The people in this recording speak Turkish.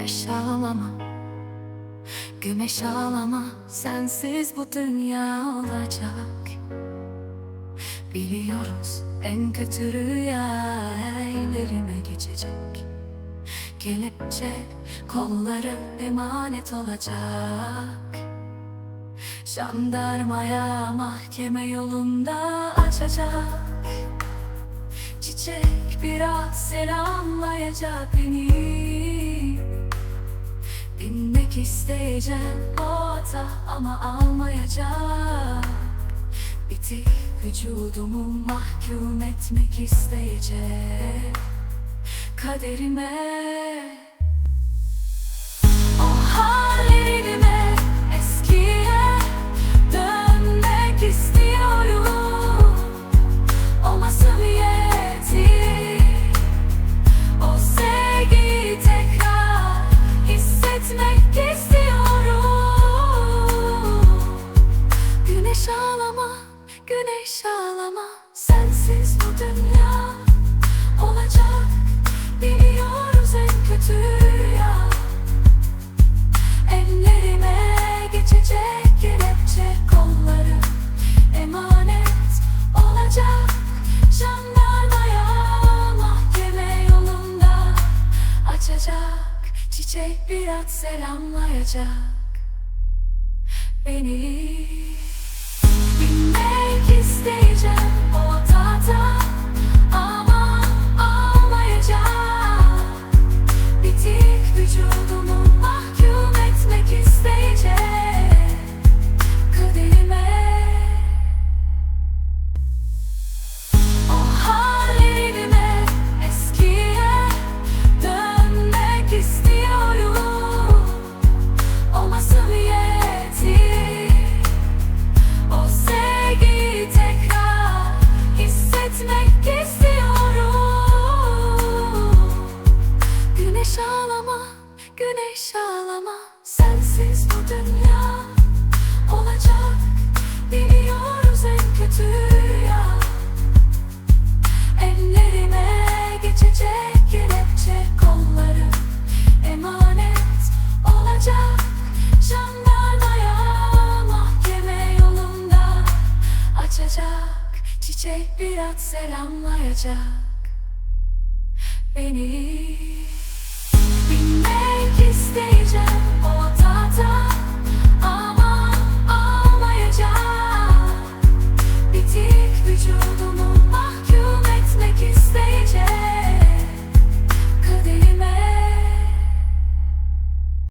güneş ağlama. Güneş ağlama. Sensiz bu dünya olacak. Biliyoruz en kötü rüya ellerime geçecek. Kelepçe kolları emanet olacak. Jandarmaya mahkeme yolunda açacak. Çiçek biraz selamlayacak beni Binmek isteyeceğim. O ama almayacak Bitik vücudumu mahkum etmek isteyecek Kaderime ağlama Sensiz bu dünya olacak. Biliyoruz en kötü rüya Ellerime geçecek kelepçe kolları Emanet olacak. Jandarmaya mahkeme yolunda Açacak. Çiçek bir at selamlayacak. Beni ağlama. Sensiz bu dünya olacak. Biliyoruz en kötü rüya Ellerime geçecek kelepçe kolları Emanet olacak. Jandarmaya mahkeme yolunda Açacak. Çiçek bir at selamlayacak. Beni